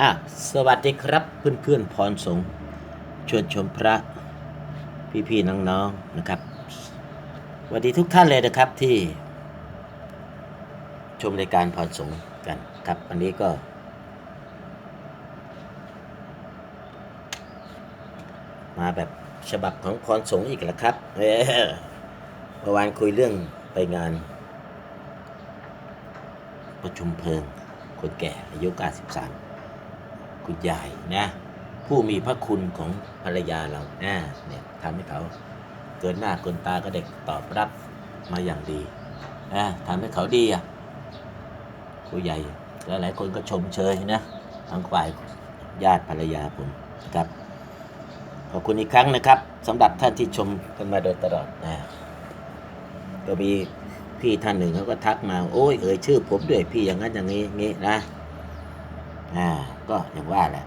อะสวัสดีครับเพื่อนเพื่อนๆพรสงชวนชมพระพี่ๆน้องๆนะครับสวัสดีทุกท่านเลยนะครับที่ ชมรายการพรสงกันครับวันนี้ก็ มาแบบฉบับของพรสงอีกแล้วครับเมื่อวานคุยเรื่องไปงาน ประชุมเพลิงคนแก่อายุ93 คุณยายนะผู้มีพระคุณของภรรยาเรานะเนี่ยทำให้เขาเกินหน้าเกินตาก็เด็กตอบรับมาอย่างดีนะทำให้เขาดีอะผู้ใหญ่หลายคนก็ชมเชยนะทั้งฝ่ายญาติภรรยาผมนะครับขอบคุณอีกครั้งนะครับสำหรับท่านที่ชมกันมาโดยตลอดนะก็มีพี่ท่านหนึ่งเขาก็ทักมา โอ้ยเอ่ยชื่อผมด้วยพี่อย่างนั้นอย่างนี้งี้นะอ่าก็อย่างว่าแหละ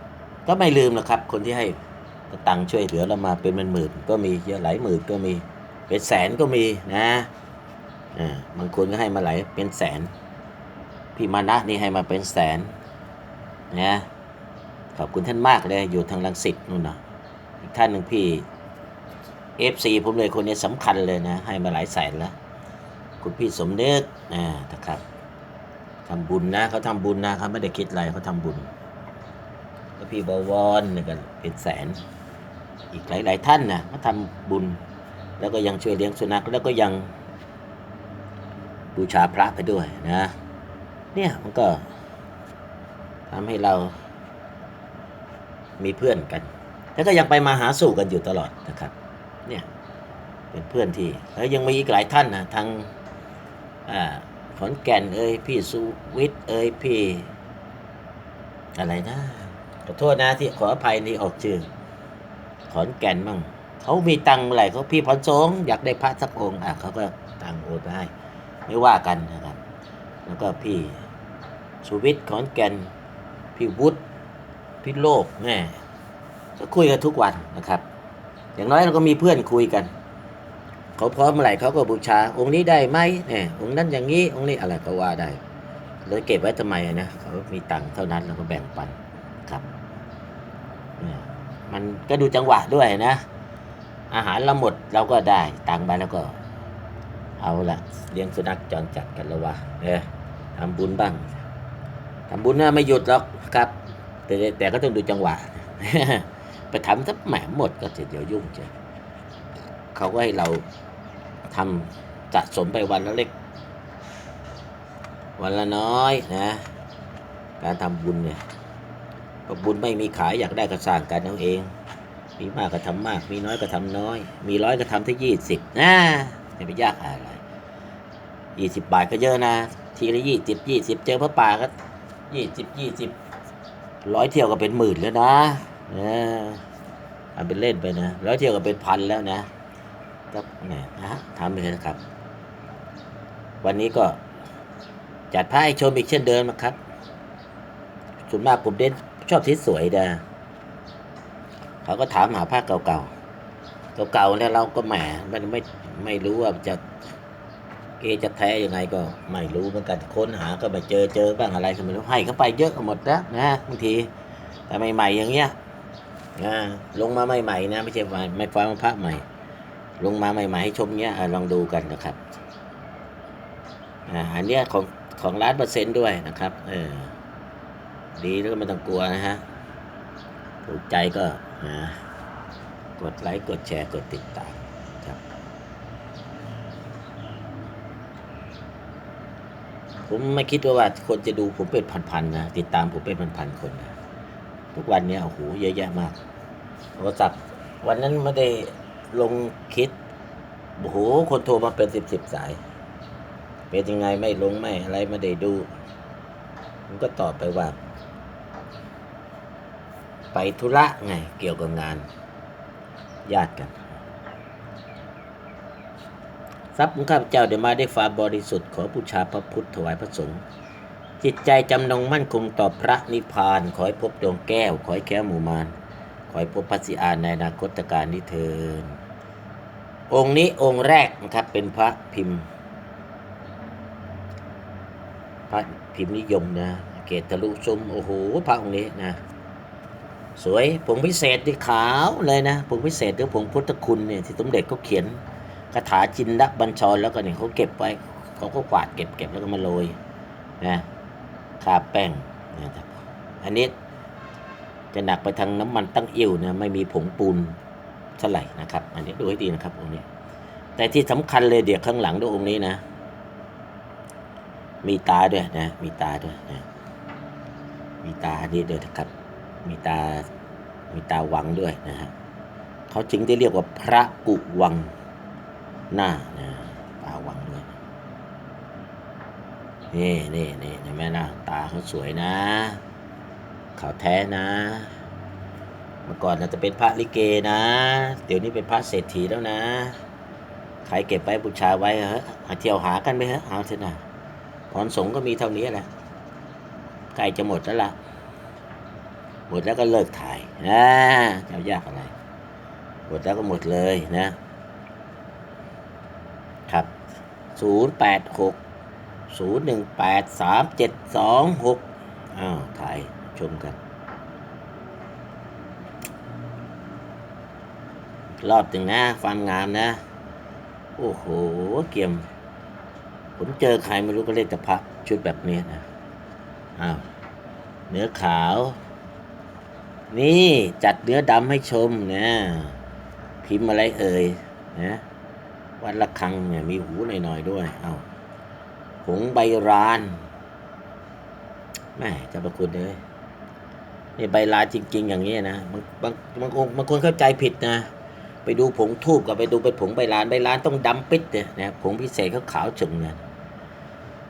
ก็ไม่ลืมหรอกครับ คนที่ให้ตังค์ช่วยเหลือเรามาเป็นหมื่นก็มีเยอะหลายหมื่นก็มีเป็นแสนก็มีนะอ่าบางคนก็ให้มาหลายเป็นแสน พี่มานะนี่ให้มาเป็นแสนนะขอบคุณท่านมากเลยอยู่ทางลังสิตนู่นนะอีกท่านหนึ่งพี่ FC ผมเลยคนนี้สำคัญเลยนะ ให้มาหลายแสนแล้วคุณพี่สมเนึกอ่านะครับทำบุญนะเขาทำบุญนะเขาไม่ได้คิดอะไรเขาทำบุญ แล้วพี่บวรนี่ก็เป็นแสน อีกหลาย ๆ ท่านนะเขาทำบุญ แล้วก็ยังช่วยเลี้ยงสุนัขแล้วก็ยังบูชาพระไปด้วยนะเนี่ยมันก็ทำให้เรามีเพื่อนกัน แล้วก็ยังไปมาหาสู่กันอยู่ตลอดนะครับ เนี่ยเป็นเพื่อนที่ แล้วยังมีอีกหลายท่านนะทั้งขอนแก่นเอ้ยพี่สุวิทย์เอ้ยพี่อะไรนะ ขอโทษนะที่ขออภัยที่ออกชื่อ ขอนแก่นมั่งเขามีตังค์เมื่อไรเขาพี่พรสงอยากได้พระสักองค์อะเขาก็ตังค์โอนให้ไม่ว่ากันนะครับ แล้วก็พี่สุวิทย์ขอนแก่นพี่วุฒิพี่โลกแม่ก็คุยกันทุกวันนะครับ อย่างน้อยเราก็มีเพื่อนคุยกันเขาพร้อมเมื่อไหร่เขาก็บูชา องค์นี้ได้ไหมเนี่ยองค์นั้นอย่างนี้องค์นี้อะไรก็ว่าได้เลยเก็บไว้ทำไมนะเขามีตังค์เท่านั้นเราก็แบ่งปันครับ มันก็ดูจังหวะด้วยนะ อาหารเราหมดเราก็ได้ตังค์ไปแล้วก็ เอาละเลี้ยงสุนัขจรจัดกันล้วะเออทำบุญบ้างทำบุญน่ะไม่หยุดหรอกครับ แต่แต่ก็ต้องดูจังหวะไปทำสักแหมหมดก็จะเดี๋ยวยุ่งเจอเขาก็ให้เราทำสะสมไปวันละเล็ก วันละน้อยนะ การทำบุญเนี่ย บุญไม่มีขายอยากได้ก็สร้างกันเอาเอง มีมากก็ทำมาก มีน้อยก็ทำน้อย มีร้อยก็ทำที่ยี่สิบนะไม่ไปยากอะไรยี่สิบบาทก็เยอะนะ ทีละยี่สิบยี่สิบเจอพระป่าก็ยี่สิบยี่สิบร้อยเที่ยวก็เป็นหมื่นแล้วนะเออทำเป็นเล่นไปนะร้อยเที่ยวก็เป็นพันแล้วนะก็แหมนะทำไปเลยนะครับ วันนี้ก็จัดผ้าให้ชมอีกเช่นเดิมนะครับส่วนมากผมเด่น ชอบที่สวยนะเขาก็ถามหาผ้าเก่าๆเก่าๆแล้วเราก็แหมมันไม่ไม่รู้ว่าจะเกจะแท้ยังไงก็ไม่รู้เหมือนกันค้นหาก็ไม่เจอเจอบ้างอะไรก็ไม่รู้ให้เขาไปเยอะหมดแล้วนะบางทีแต่ใหม่ๆอย่างเงี้ยนะลงมาใหม่ๆนะไม่ใช่ว่ไม่ฟังพระใหม่ ลงมาใหม่ๆให้ชมเงี้ยลองดูกันนะครับอ่าอันเนี้ยของของร้านเปอร์เซ็นต์ด้วยนะครับเออ ดีแล้วก็ไม่ต้องกลัวนะฮะถูกใจก็อ่ากดไลค์กดแชร์กดติดตามครับผมไม่คิดว่าว่าคนจะดูผมเป็นพันๆนะติดตามผมเป็นพันๆคนนะทุกวันเนี้ยโอ้โหเยอะแยะมากโทรศัพท์วันนั้นไม่ได้ลงคิดโอ้โหคนโทรมาเป็นสิบสิบสาย เป็นยังไงไม่ลงไม่อะไรไม่ได้ดูผมก็ตอบไปว่า ไปธุระไงเกี่ยวกับงานญาติกันทรัพย์ของข้าพเจ้าได้มาได้วยความบริสุทธิ์ขอบูชาพระพุทธถวายพระสงฆ์จิตใจจำนงมั่นคงต่อพระนิพพาน ขอให้พบดวงแก้ว ขอให้แค้วหมู่มารขอให้พบพระสิอานในอนาคตการนี้เทิน องค์นี้องค์แรกนะครับเป็นพระพิมพ์ พระพิมพ์นิยมนะ เกตทะลุซุมโอ้โหพระองค์นี้นะ สวยผงพิเศษที่ขาวเลยนะผงพิเศษหรือผงพุทธคุณเนี่ยที่สมเด็จเขาเขียนคาถาจินดะบัญชรแล้วก็เนี่ยเขาเก็บไว้เขาก็กวาดเก็บเก็บแล้วก็มาโรยนะทาแป้งนะครับอันนี้จะหนักไปทางน้ำมันตั้งอิ่วนะไม่มีผงปูนเท่าไหร่นะครับ อันนี้ดูให้ดีนะครับองค์นี้ แต่ที่สำคัญเลยเดี๋ยวข้างหลังด้วยองค์นี้นะ มีตาด้วยนะ มีตาด้วยนะมีตานี่ด้วยนะครับ มีตา มีตาวังด้วยนะฮะเขาจึงได้เรียกว่าพระกุวังหน้านะตาวังด้วย นี่นี่นี่เห็นไหมนะตาเขาสวยนะ เขาแท้นะ เมื่อก่อนน่าจะเป็นพระลิเกนะ เดี๋ยวนี้เป็นพระเศรษฐีแล้วนะใครเก็บไว้บูชาไว้เหอะหาเที่ยวหากันไปเหอะเอาเถอะนะพรสงก็มีเท่านี้แหละใกล้จะหมดแล้วล่ะ หมดแล้วก็เลิกถ่ายนะจะยากอะไร หมดแล้วก็หมดเลยนะ ครับศูนย์แปดหกศูนย์หนึ่งแปดสามเจ็ดสองหกอ้าวถ่ายชมกัน รอบถึงนะความงามนะ โอ้โห เกี่ยม ผมเจอใครไม่รู้ก็เล่นแต่พระชุดแบบนี้นะ อ้าว เนื้อขาว นี่จัดเนื้อดำให้ชมนะพิมพ์อะไรเอ่ยนะวัดละคังเนี่ยมีหูหน่อยๆด้วย เอาผงใบรานแม่เจะประคุณเลยนี่ใบลานจริง ๆ อย่างนี้นะบางบางบางคนบางคนเข้าใจผิดนะ ไปดูผงทูบกับไปดูเป็นผงใบลานใบลานต้องดำปิดเนี่ยนะผงพิเศษเขาขาวฉึงเนี่ย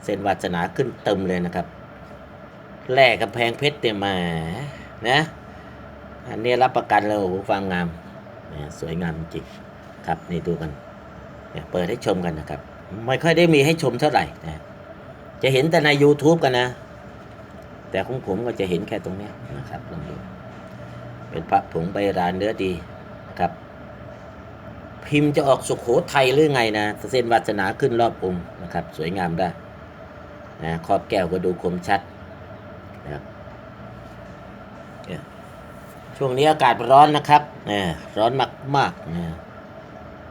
เส้นวาสนาขึ้นเต็มเลยนะครับแร่กำแพงเพชรเนี่ยมานะ อันนี้รับประกันเลยโอ้โหความงามสวยงามจริงครับนี่ดูกันเนี่ยเปิดให้ชมกันนะครับ ไม่ค่อยได้มีให้ชมเท่าไหร่นะจะเห็นแต่ใน YouTube กันนะ แต่ของผมก็จะเห็นแค่ตรงนี้นะครับลองดูเป็นพระผงใบรานเนื้อดีนะครับ พิมพ์จะออกสุขโขทัยหรือไงนะเส้นวาสนาขึ้นรอบองค์นะครับ สวยงามได้นะครอบแก้วก็ดูคมชัดนะครับเนี่ย ช่วงนี้อากาศร้อนนะครับนะร้อนมากมากนะ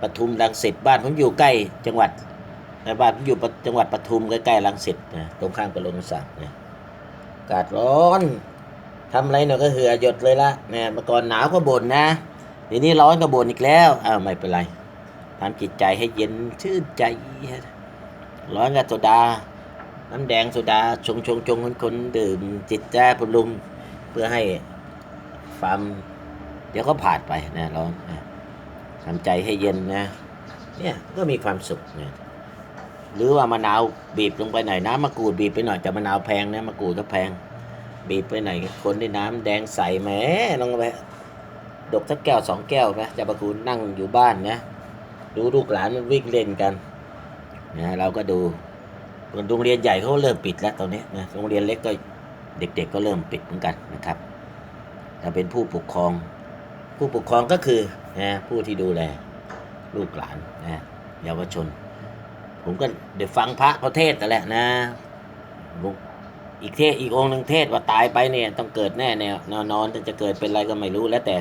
ปทุมรังสิตบ้านผมอยู่ใกล้จังหวัดในบ้านผมอยู่จังหวัดปทุมใกล้ๆรังสิตนะตรงข้ามกับโรงสักนะอากาศร้อนทำอะไรหน่อยก็เหือหยดเลยละเนี่ยเมื่อก่อนหนาวก็บ่นนะทีนี้ร้อนก็บ่นอีกแล้วอ้าวไม่เป็นไรทำจิตใจให้เย็นชื่นใจ ร้อนกับโซดา น้ำแดงโซดาชงชงชงคนคนดื่มจิตใจพลุมเพื่อให้ ความเดี๋ยวก็ผ่านไปนะร้อนนะทำใจให้เย็นนะ เนี่ยก็มีความสุขนะหรือว่ามะนาวบีบลงไปหน่อยน้ำมะกรูดบีบไปหน่อยแต่มะนาวแพงนะมะกรูดก็แพง บีบไปหน่อยคนด้วยน้ำแดงใสแหมลงไปดกสักแก้วสองแก้วนะจะประคุณนั่งอยู่บ้านนะดูลูกหลานมันวิ่งเล่นกันนะเราก็ดูโรงเรียนใหญ่เขาเริ่มปิดแล้วตอนนี้นะโรงเรียนเล็กก็เด็กๆก็เริ่มปิดเหมือนกันนะครับ เป็นผู้ปกครอง ผู้ปกครองก็คือนะผู้ที่ดูแลลูกหลานนะเยาวชน ผมก็เดี๋ยวฟังพระเขาเทศแต่นแหละนะอีกเทศอีกองค์หนึ่งเทศว่าตายไปเนี่ยต้องเกิดแน่แนวนอนแต่จะเกิดเป็นอะไรก็ไม่รู้แล้วแต่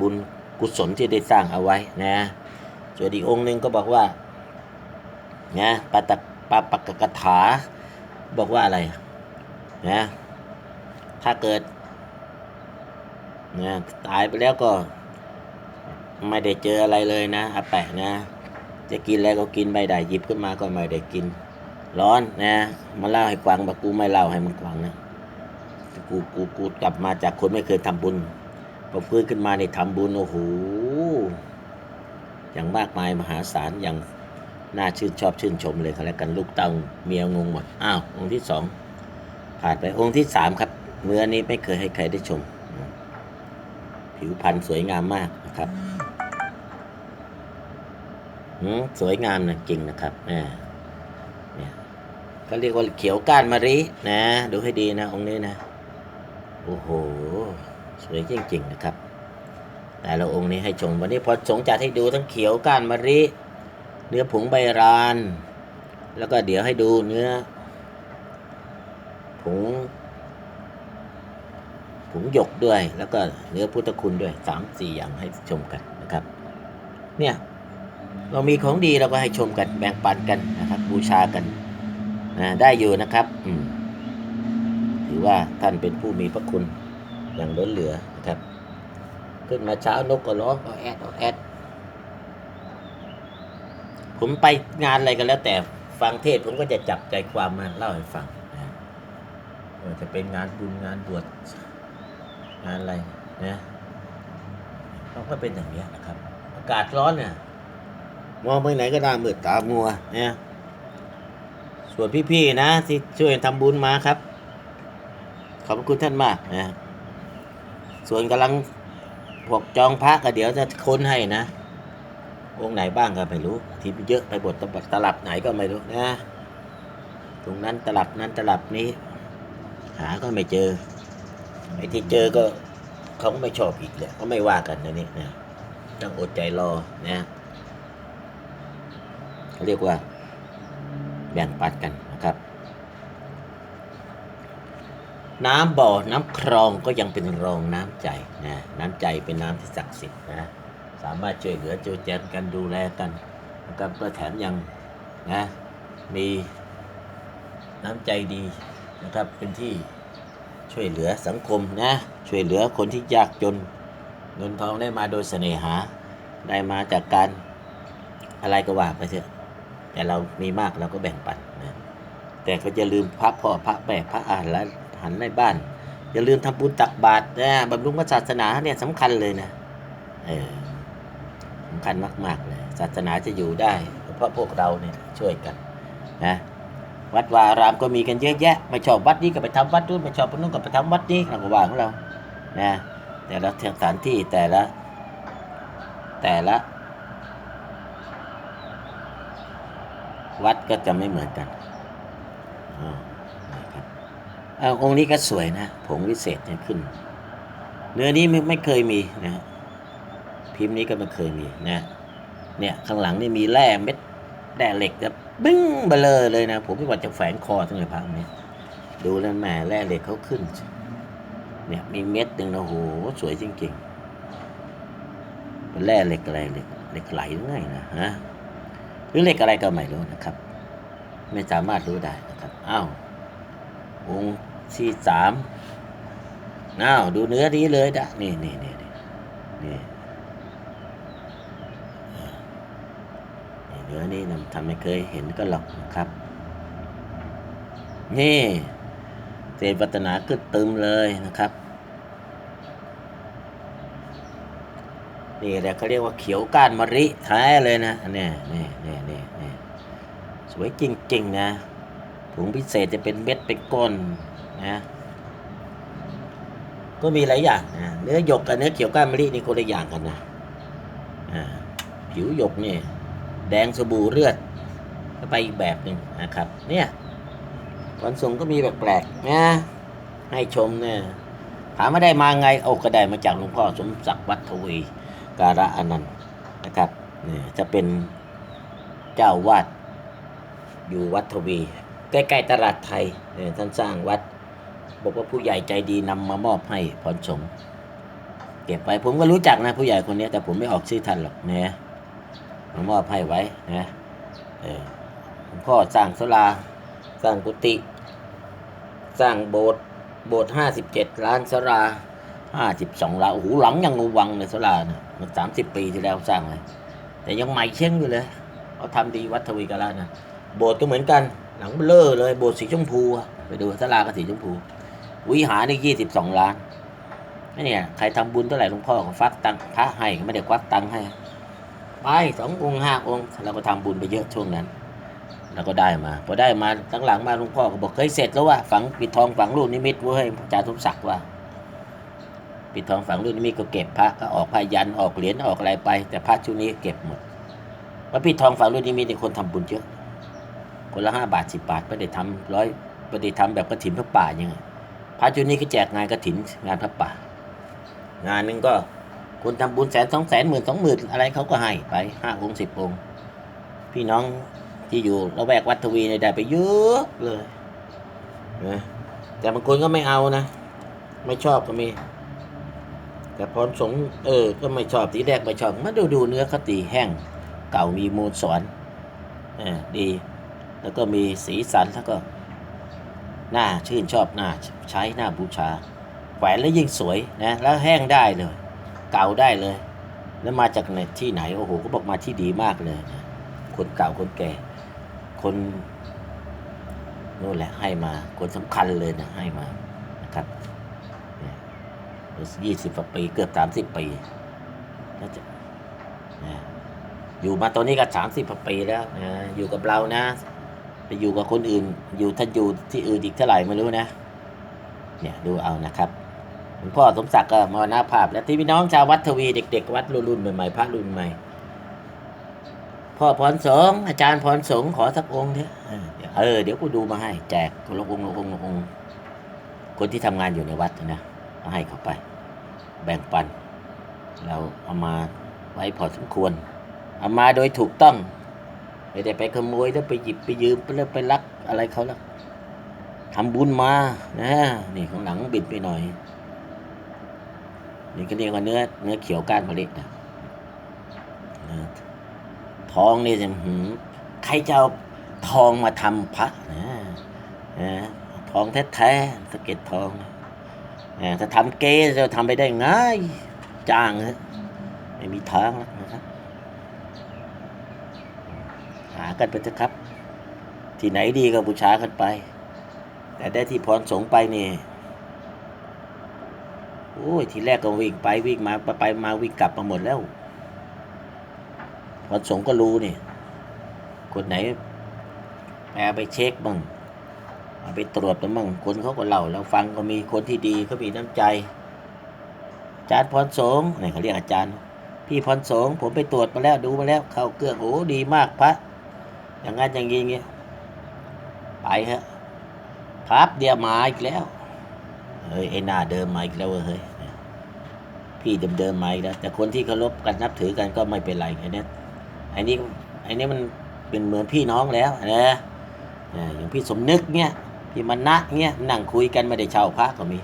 บุญกุศลที่ได้สร้างเอาไว้นะส่วนอีกองหนึ่งก็บอกว่านะปาตปาปกกถาบอกว่าอะไรนะถ้าเกิด นะตายไปแล้วก็ ไม่ได้เจออะไรเลยนะอาแปะนะ จะกินอะไรก็กินไม่ได้หยิบขึ้นมาก็ไม่ได้กิน ร้อนนะมาเล่าให้กวางบอกกูไม่เล่าให้มันกวางนะกูกูกูกลับมาจากคนไม่เคยทำบุญพอฟื้นขึ้นมาในทำบุญโอ้โหอย่างมากมายมหาศาลอย่างน่าชื่นชอบชื่นชมเลยเขาแล้วกันลูกเต้าเมียงงหมดอ้าวองค์ที่สองผ่านไปองค์ที่สามครับเมื่อนี้ไม่เคยให้ใครได้ชม ผิวพรรณสวยงามมากนะครับหืมสวยงามนะจริงนะครับเนี่ยเนี่ยเขาเรียกว่าเขียวก้านมะรินะ ดูให้ดีนะองค์นี้นะ โอ้โห สวยจริงๆนะครับ แต่ละองค์นี้ให้ชมวันนี้พอสงจัดให้ดูทั้งเขียวก้านมะริเนื้อผงใบราน แล้วก็เดี๋ยวให้ดูเนื้อผง ผงหยกด้วย แล้วก็เนื้อพุทธคุณด้วยสามสี่อย่างให้ชมกันนะครับ เนี่ยเรามีของดีเราก็ให้ชมกันแบ่งปันกันนะครับ บูชากันนะได้อยู่นะครับอืมถือว่าท่านเป็นผู้มีพระคุณอย่างล้นเหลือนะครับ ขึ้นมาเช้านกก็ร้องอแอดอแอดผมไปงานอะไรกันแล้ว แต่ฟังเทศผมก็จะจับใจความมาเล่าให้ฟังนะจะเป็นงานบุญงานบวช งานอะไรนะเขาก็เป็นอย่างนี้นะครับ อากาศร้อนเนี่ยมองไปไหนก็หน้ามืดตามัวเนี่ยส่วนพี่ๆนะที่ช่วยทำบุญมาครับ ขอบคุณท่านมากนะส่วนกำลังพวกจองพระก็เดี๋ยวจะค้นให้นะ องค์ไหนบ้างก็ไม่รู้ที่เยอะไปบทตลับไหนก็ไม่รู้นะ ตรงนั้นตลับนั้นตลับนี้ หาก็ไม่เจอ ไอ้ที่เจอก็เขาก็ไม่ชอบอีกแหละก็ไม่ว่ากันนะนี่นะต้องอดใจรอนะเขาเรียกว่าแบ่งปันกันนะครับ น้ำบ่อน้ำคลองก็ยังเป็นรองน้ำใจนะน้ำใจเป็นน้ำที่ศักดิ์สิทธิ์นะสามารถช่วยเหลือจูแจนกันดูแลกันนะครับก็แถมยังนะมีน้ำใจดีนะครับเป็นที่ ช่วยเหลือสังคมนะ ช่วยเหลือคนที่ยากจน เงินทองได้มาโดยเสน่หา ได้มาจากการอะไรก็ว่าไปเถอะแต่เรามีมากเราก็แบ่งปันนะแต่ก็อย่าลืมพระพ่อพระแม่พระอาหารและหันในบ้าน อย่าลืมทำบุญตักบาตรนะบำรุงพระศาสนาเนี่ยสำคัญเลยนะเออสำคัญมากๆเลยศาสนาจะอยู่ได้เพราะพวกเราเนี่ยช่วยกันนะ วัดวาอารามก็มีกันเยอะแยะไม่ชอบวัดนี้ก็ไปทำวัดนู้นไม่ชอบวัดนู้นก็ไปทำวัดนี้เราก็ว่าของเรานะแต่ละสถานที่แต่ละ แต่ละ วัดก็จะไม่เหมือนกันอ๋อครับเอาองค์นี้ก็สวยนะผงวิเศษเนี่ยขึ้น เนื้อนี้ไม่ไม่เคยมีนะพิมพ์นี้ก็ไม่เคยมีนะเนี่ยข้างหลังนี่มีแร่เม็ดแร่เหล็กจะบึ้ บึ้งเบลอเลยนะ ผมไม่ว่าจะแฝงคอทั้งเลยพังนี้ดูแล้วแหมแร่เหล็กเขาขึ้น เนี่ยมีเม็ดหนึ่งนะโหสวยจริงๆเป็นแร่เหล็กอะไรเหล็กเหล็กไหลหรือไงนะฮะหรือเหล็กอะไรก็ไม่รู้นะครับ ไม่สามารถรู้ได้นะครับอ้าวองค์ที่สามอ้าวดูเนื้อดีเลยนะนี่นี่นี่นี่นี่ เนื้ อนี่นะทำไม่เคยเห็นก็หรอกนะครับ นี่เศษวัตนาขึ้นตึมเลยนะครับ นี่แหละเขาเรียกว่าเขียวก้านมะริแท้เลยนะอันนี่นี่นี่นี่นี่สวยจริง ๆ นะถุงพิเศษจะเป็นเม็ดเป็นก้อนนะก็มีหลายอย่างนะเนื้อหยกกับเนื้อเขียวก้านมะลินี่คนละอย่างกันนะอ่าผิวหยกนี่ แดงสบู่เลือดก็ไปอีกแบบหนึ่งนะครับ เนี่ยวันส่งก็มีแปลกๆนะให้ชมเนี่ยถามมาได้มาไงโอ้ก็ได้มาจากหลวงพ่อสมศักดิ์วัดทวีการะอนันต์นะครับเนี่ยจะเป็นเจ้าวาดอยู่วัดทวี ใกล้ๆตลาดไทยเนี่ยท่านสร้างวัด บอกว่าผู้ใหญ่ใจดีนำมามอบให้พรสมเก็บไว้ผมก็รู้จักนะผู้ใหญ่คนนี้แต่ผมไม่ออกชื่อท่านหรอกเนี่ย มมอบให้ไว้นะเออหลวงพ่อสร้างศาลาสร้างกุฏิสร้างโบสถ์โบสถ์ห้าสิบเจ็ดล้านศาลาห้าสิบสองล้านโอ้โหหลังยังงวังเลยศาลาเนี่ยมันสามสิบปีที่แล้วสร้างเลยแต่ยังใหม่เช่งอยู่เลยเขาทำดีวัดทวีกาลนะโบสถ์ก็เหมือนกันหลังเบลอเลยโบสถ์สีชมพูอะไปดูศาลาก็สีชมพู วิหารนี่ยี่สิบสองล้านนี่ใครทำบุญเท่าไหร่หลวงพ่อก็ฟักตังพระให้ไม่ได้ควักตังให้ ไปสององค์ห้าองค์เราก็ทำบุญไปเยอะช่วงนั้นเราก็ได้มา พอได้มาตั้งหลังมาหลวงพ่อก็บอกเคยเสร็จแล้วว่าฝังปิดทองฝังลูกนิมิตเว้ยอาจารย์สมศักดิ์ว่า ปิดทองฝังลูกนิมิตก็เก็บพระก็ออกพายันออกเหรียญออกอะไรไป แต่พระชุดนี้เก็บหมดว่าปิดทองฝังลูกนิมิตเนี่คนทำบุญเยอะคนละห้าบาทสิบบาทไม่ได้ทำร้อยไม่ได้ทำแบบกระถิ่นพระป่ายังไงพระชุดนี้ก็แจกงานกระถิ่นงานพระป่า งานนึงก็ คุณทำบุญแสนสองแสนหมื่นสองหมื่นอะไรเขาก็ให้ไปห้าองค์สิบองค์พี่น้องที่อยู่ละแวกวัดทวีเนี่ยได้ไปเยอะเลยนะแต่บางคนก็ไม่เอานะ ไม่ชอบก็มี แต่พรสงเออ ก็ไม่ชอบทีแรกไม่ชอบมาดูดูเนื้อเขตีแห้ง เก่ามีมูลสอนเออดี แล้วก็มีสีสันแล้วก็น่าชื่นชอบน่าใช้น่าบูชาแขวนแล้วยิ่งสวยนะ แล้วแห้งได้เลย เก่าได้เลย แล้วมาจากไหนที่ไหนโอ้โหก็บอกมาที่ดีมากเลยนะคนเก่าคนแก่ คนนู่นแหละให้มาคนสำคัญเลยนะให้มานะครับยี่สิบกว่าปีเกือบสามสิบปีน่าจะอยู่มาตอนนี้ก็สามสิบกว่าปีแล้วนะอยู่กับเรานะไปอยู่กับคนอื่น อยู่ถ้าอยู่ที่อื่นอีกเท่าไหร่ไม่รู้นะ เนี่ยดูเอานะครับ ลวงพ่อสมศักดิ์ก็มรณภาพ แล้วที่พี่น้องชาววัดทวีเด็ก ๆ วัดรุ่นใหม่ๆพระรุ่นใหม่ พ่อพรสงฆ์อาจารย์พรสงฆ์ขอสักองค์เถอะเออเดี๋ยวเออเดี๋ยวกูดูมาให้ แจกคนละองค์ละองค์ละองค์คนที่ทำงานอยู่ในวัดนะเอาให้เขาไป แบ่งปัน เราเอามาไว้พอสมควร เอามาโดยถูกต้องไม่ได้ไปขโมยแล้วไปหยิบไปยืมไปแล้วไปลักอะไรเขาแล้วทำบุญมานะนี่ข้างหลังบิดไปหน่อย นี่ก็เรียกว่าเนื้อเนื้อเขียวก้านมะลินะนะทองนี่จะหืมใครจะเอาทองมาทำพระนะนะทองแท้ๆสะเก็ดทองนะถ้าทำเก๊จะทำไปได้ง่ายจ้างฮะไม่มีทางแล้วนะครับหากันไปเถอะครับ ที่ไหนดีก็บูชากันไป แต่ได้ที่พรสงไปนี่ อ้ยทีแรกก็วิ่งไปวิ่งมาไปไปมาวิ่งกลับมาหมดแล้วพรสงก็รู้นี่คนไหนแอบไปเช็คบ้างไปตรวจบ้างคนเขาก็เล่าเราฟังก็มีคนที่ดีเขามีน้ำใจอาจารย์พรสงฆ์นี่เขาเรียกอาจารย์ พี่พรสงผมไปตรวจมาแล้วดูมาแล้ว เข้าเกลือโอ้ดีมากพระอย่างนั้นอย่างนี้อย่างนี้ไปฮะครับเดี๋ยวมาอีกแล้ว เฮ้ยไอ้หน้าเดิมมาอีกแล้วเฮ้ย พี่เดิมๆมาอีกแล้วแต่คนที่เคารพกันนับถือกันก็ไม่เป็นไรไอ้นี่ไอ้นี่ไอ้นี่มันเป็นเหมือนพี่น้องแล้วนะอย่างพี่สมนึกเนี่ยพี่มณะเนี่ยนั่งคุยกันไม่ได้เช่าพระก็มี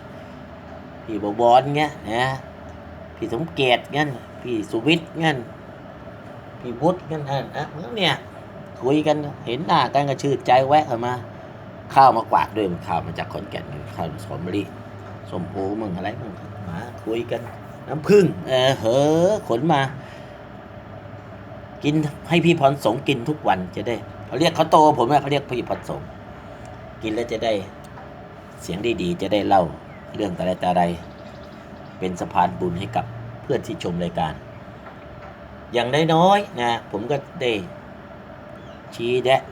พี่บวรเนี่ยนะพี่สมเกียรติเงี้ยพี่สุวิทย์เงี้ยพี่วุฒิเงี้ยอะนะเนี่ยคุยกันเห็นหน้ากันก็ชื่นใจแวะเข้ามาข้าวมากวาดด้วยมันข้าวมาจากขอนแก่นข้าวสมมะลิสมโอมึงอะไรมึงมาคุยกัน น้ำผึ้งเออเหอขนมา กินให้พี่พรสงกินทุกวันจะได้เขาเรียกเขาโตผมอะเขาเรียกพี่พรสงกินแล้วจะได้เสียงดีๆจะได้เล่าเรื่องแต่ละแต่ใดเป็นสะพานบุญให้กับเพื่อนที่ชมรายการ อย่างน้อยๆนะ ผมก็ได้ชี้แนะ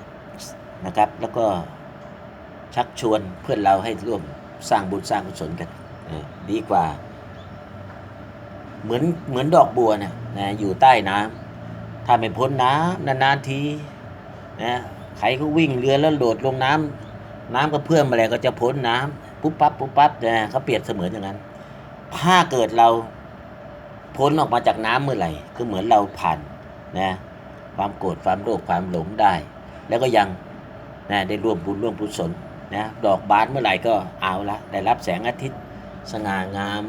นะครับ แล้วก็ชักชวนเพื่อนเราให้ร่วมสร้างบุญสร้างกุศลกันดีกว่า เหมือนเหมือนดอกบัวนะนะอยู่ใต้น้ำถ้าไม่พ้นน้ำนานๆทีนะใครก็วิ่งเรือแล้วโดดลงน้ำน้ำก็เพื่อมอะไรก็จะพ้นน้ำปุ๊บปั๊บปุ๊บปั๊บนะเขาเปรียบเสมือนอย่างนั้น ถ้าเกิดเราพ้นออกมาจากน้ำเมื่อไหร่ ก็เหมือนเราผ่านนะความโกรธความโลภความหลงได้ แล้วก็ยังนะได้ร่วมบุญร่วมกุศลนะดอกบานเมื่อไหร่ก็เอาละได้รับแสงอาทิตย์ สง่างาม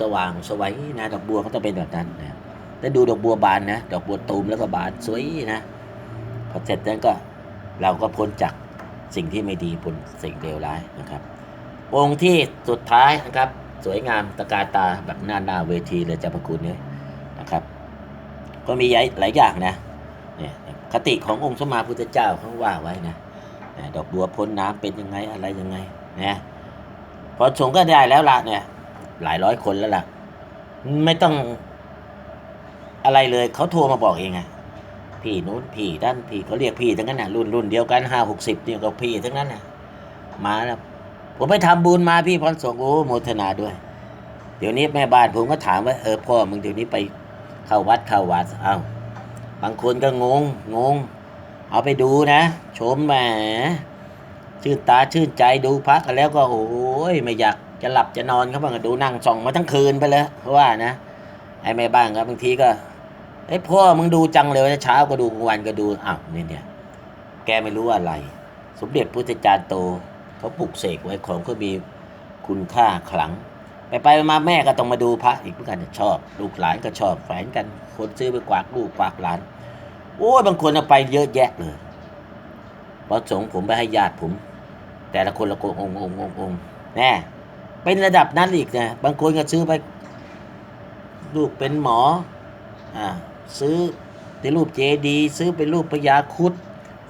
สว่างสวัยนะดอกบัวเขาต้องเป็นแบบนั้นนะแล้วดูดอกบัวบานนะดอกบัวตูมแล้วก็บานสวยนะพอเสร็จนั้นก็เราก็พ้นจากสิ่งที่ไม่ดีพ้นสิ่งเลวร้ายนะครับ องค์ที่สุดท้ายนะครับ สวยงามตะการตาแบบหน้าหน้าเวทีเลยจ้าพระคุณเนี่ยนะครับ ก็มีหลายอย่างนะเนี่ยคติขององค์สมมาพุทธเจ้าเขาว่าไว้นะดอกบัวพ้นน้ำเป็นยังไงอะไรยังไงนะพอชงก็ได้แล้วละเนี่ย หลายร้อยคนแล้วล่ะ ไม่ต้องอะไรเลยเขาโทรมาบอกเองอะพี่นู้นพี่ด้านพี่เขาเรียกพี่ทั้งนั้นนะรุ่นรุ่นเดียวกันห้าหกสิบเนี่ยก็พี่ทั้งนั้นนะมาแล้วผมไปทำบุญมาพี่พรสงฆ์โอ้โมทนาด้วย เดี๋ยวนี้แม่บ้านผมก็ถามว่าเออพ่อมึงเดี๋ยวนี้ไปเข้าวัดเข้าวัดเอ้าบางคนก็งงงง เอาไปดูนะ ชมแหมชื่นตาชื่นใจดูพักกันแล้วก็โอ้ยไม่อยาก จะหลับจะนอนเขาบ้างก็ดูนั่งส่องมาทั้งคืนไปเลยเพราะว่านะไอ้แม่บ้านก็บางทีก็ไอ้พ่อมึงดูจังเลยเช้าก็ดูกลางวันก็ดูอ้าวเนี่ยเนี่ยแกไม่รู้อะไร สมเด็จพุทธจารย์โตเขาปลูกเสกไว้ของก็มีคุณค่าขลัง ไปไปมาแม่ก็ต้องมาดูพระอีกเหมือนกันชอบ ลูกหลานก็ชอบแฝนกันคนซื้อไปกวากลูกกวากหลานโอ้ยบางคนเอาไปเยอะแยะเลยพอสงฆ์ผมไปให้ญาติผม แต่ละคนละองค์องค์องค์องค์แน่ เป็นระดับนั้นอีกนะบางคนก็ซื้อไปลูกเป็นหมออ่าซื้อเป็นรูปเจดีซื้อเป็นรูปพญาคุด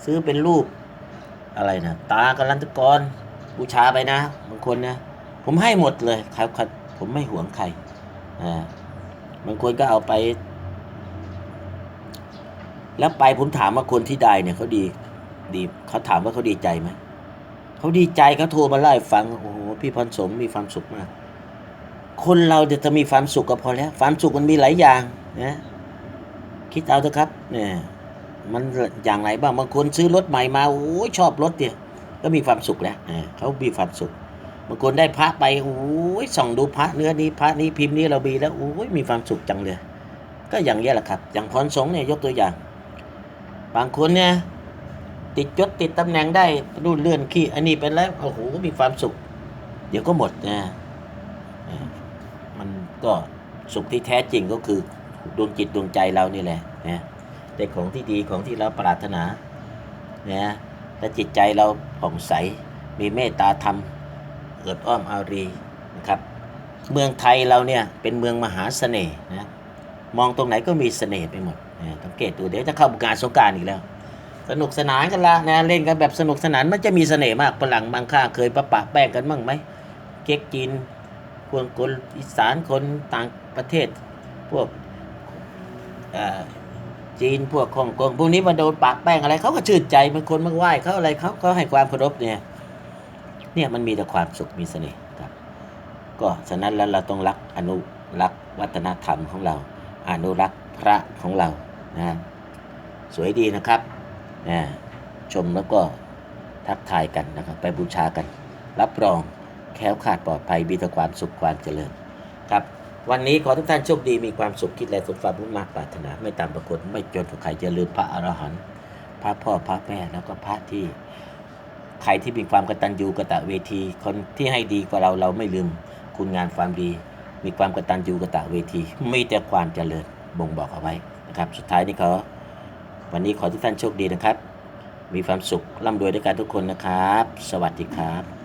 ซื้อเป็นรูปอะไรนะตากรันตกรบูชาไปนะบางคนนะผมให้หมดเลยครับครับผมไม่หวงใครอ่าบางคนก็เอาไป แล้วไปผมถามว่าคนที่ได้เนี่ยเขาดี ดีเขาถามว่าเขาดีใจไหม เขาดีใจเขาโทรมาเล่าให้ฟังโอ้โหพี่พรสมมีความสุขมาก คนเราจะจะมีความสุขก็พอแล้ว ความสุขมันมีหลายอย่างนะคิดเอาเถอะครับเนี่ยมันอย่างไรบ้างบางคนซื้อรถใหม่มาโอ้ยชอบรถเนี่ยก็มีความสุขแล้วเขามีความสุขบางคนได้พระไปโอ้ยส่องดูพระเนื้อนี้พระนี้พิมพ์นี้เรามีแล้วโอ้ยมีความสุขจังเลย ก็อย่างนี้ยแหละครับ อย่างพรสงเนี่ยยกตัวอย่าง บางคนเนี่ย ติดยศติดตำแหน่งได้รุ่นเลื่อนขี้อันนี้เป็นแล้วโอ้โหมีความสุข เดี๋ยวก็หมดนะมันก็สุขที่แท้จริงก็คือดวงจิตดวงใจเรานี่แหละนะแต่ของที่ดีของที่เราปรารถนานะถ้าจิตใจเราผ่องใสมีเมตตาธรรมเอิดอ้อมอารีนะครับ เมืองไทยเราเนี่ยเป็นเมืองมหาเสน่ห์นะมองตรงไหนก็มีเสน่ห์ไปหมดนะสังเกตดูเดี๋ยวจะเข้างานสงการอีกแล้ว สนุกสนานกันละนะเล่นกันแบบสนุกสนานมันจะมีเสน่ห์มากฝรั่งบางค่าเคยประปะแป้งกันบ้างไหมเก๊กจีนพวกคนอีสานคนต่างประเทศ พวกจีนพวกฮ่องกงพวกนี้มาโดนปะแป้งอะไรเขาก็ชื่นใจบางคนมาไหว้เขาอะไรเขาก็ให้ความเคารพเนี่ยเนี่ยมันมีแต่ความสุขมีเสน่ห์ครับ ก็ฉะนั้นแล้วเราต้องรักอนุรักษ์วัฒนธรรมของเรา อนุรักษ์พระของเรานะสวยดีนะครับ นะชมแล้วก็ทักทายกันนะครับ ไปบูชากัน รับรองแค้วคลาดปลอดภัยมีแต่ความสุขความเจริญครับวันนี้ขอทุกท่านโชคดีมีความสุขคิดและสมความมุ่งมั่นปรารถนา ไม่ตามประกฏไม่จนใครจะลืมพระอรหันต์พระพ่อพระแม่แล้วก็พระที่ใครที่มีความกตัญญูกะตะเวที คนที่ให้ดีกว่าเราเราไม่ลืมคุณงานความดี มีความกตัญญูกะตะเวที มีแต่ความเจริญบ่งบอกเอาไว้นะครับ สุดท้ายนี้ขอ วันนี้ขอทุกท่านโชคดีนะครับ มีความสุขร่ำรวยด้วยกันทุกคนนะครับ สวัสดีครับ